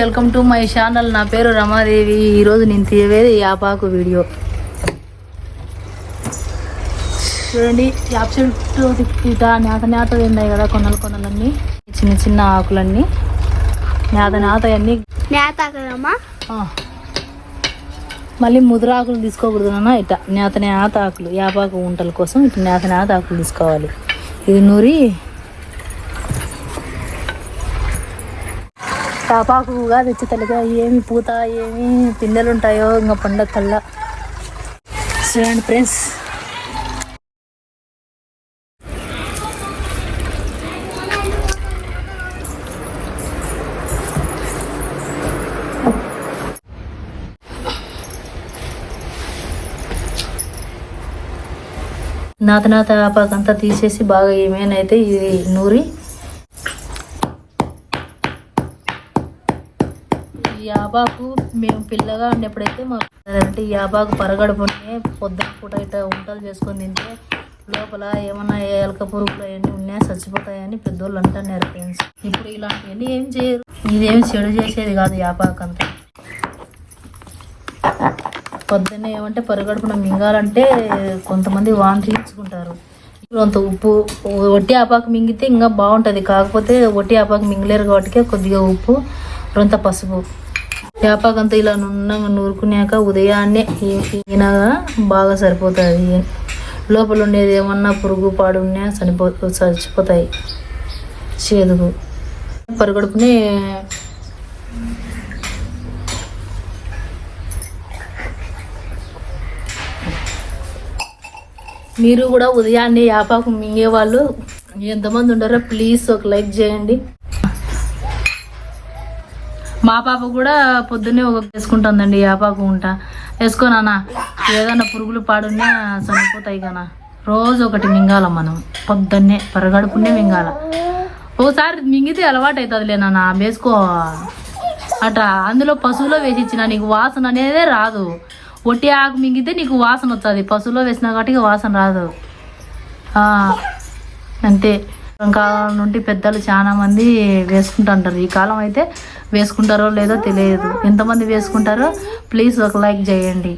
Welcome to my channel నా పేరు రమాదేవి. ఈరోజు నేను తీయవేది యాపాకు వీడియో చూడండి యాప్ చెట్టు ఇట నేత నేత ఉన్నాయి కదా కొనలు కొనలన్నీ చిన్న చిన్న ఆకులన్నీ. నేత నేత అన్నీ నేత. మళ్ళీ ముదురాకులు తీసుకోకూడదు నాన్న ఇట నేత నేత ఆకులు యాపాకు ఉంటల కోసం ఇటు నేత నేత ఆకులు తీసుకోవాలి. ఇది నూరి యాపాకుగా తెచ్చి తల్లిగా ఏమి పూత ఏమి పిందెలు ఉంటాయో ఇంకా పండగ కల్లా. చూడండి ఫ్రెండ్స్. నాత నాత ఆపాకంతా అంతా తీసేసి బాగా ఏమైనైతే ఇది నూరి యాబాకు మేము పిల్లగా ఉన్నప్పుడైతే మాకు అంటే పరగడుపునే పొద్దున పూట ఇట్లా వంటలు చేసుకొని తింటే లోపల ఏమన్నా ఎలక పురుగులు అవన్నీ ఉన్నాయా చచ్చిపోతాయని పెద్దోళ్ళు అంటున్నారు ఫ్రెండ్స్ ఇప్పుడు ఇలాంటివన్నీ ఏం చేయరు. ఇదేం చెడు చేసేది కాదు ఈ అంతా. పొద్దున్నే ఏమంటే పరగడుపున మింగాలంటే కొంతమంది వాంతి ఇచ్చుకుంటారు. కొంత ఉప్పు వట్టి ఆపాకు మింగితే ఇంకా బాగుంటుంది. కాకపోతే వట్టి ఆపాకు మింగలేరు కాబట్టి కొద్దిగా ఉప్పు రొంత పసుపు. వేపాకు అంతా ఇలా నున్నగా నూరుకున్నాక ఉదయాన్నే ఈనగా బాగా సరిపోతుంది. లోపల ఉండేది ఏమన్నా పురుగు పాడు ఉన్నా చనిపో చచ్చిపోతాయి చేదుకు పరగడుపునే మీరు కూడా ఉదయాన్నే యాపాకు మింగే వాళ్ళు ఎంతమంది ఉండారో ప్లీజ్ ఒక లైక్ చేయండి. మా పాప కూడా పొద్దున్నే ఒక వేసుకుంటుందండి యాపాకు ఉంటా. వేసుకోనా ఏదైనా పురుగులు పాడున్నా చనిపోతాయి కదా రోజు ఒకటి మింగాల మనం పొద్దున్నే పరగడుపునే మింగాల. ఓసారి మింగితే అలవాటు అవుతుందిలే నాన్న వేసుకో. అట అందులో పశువులో వేసి ఇచ్చిన నీకు వాసన అనేదే రాదు. ఒట్టి ఆకు మింగితే నీకు వాసన వస్తుంది పశువులో వేసినా కాబట్టి వాసన రాదు. అంతే. కాలం నుండి పెద్దలు చాలా మంది వేసుకుంటుంటారు. ఈ కాలం అయితే వేసుకుంటారో లేదో తెలియదు. ఎంతమంది వేసుకుంటారో ప్లీజ్ ఒక లైక్ చేయండి.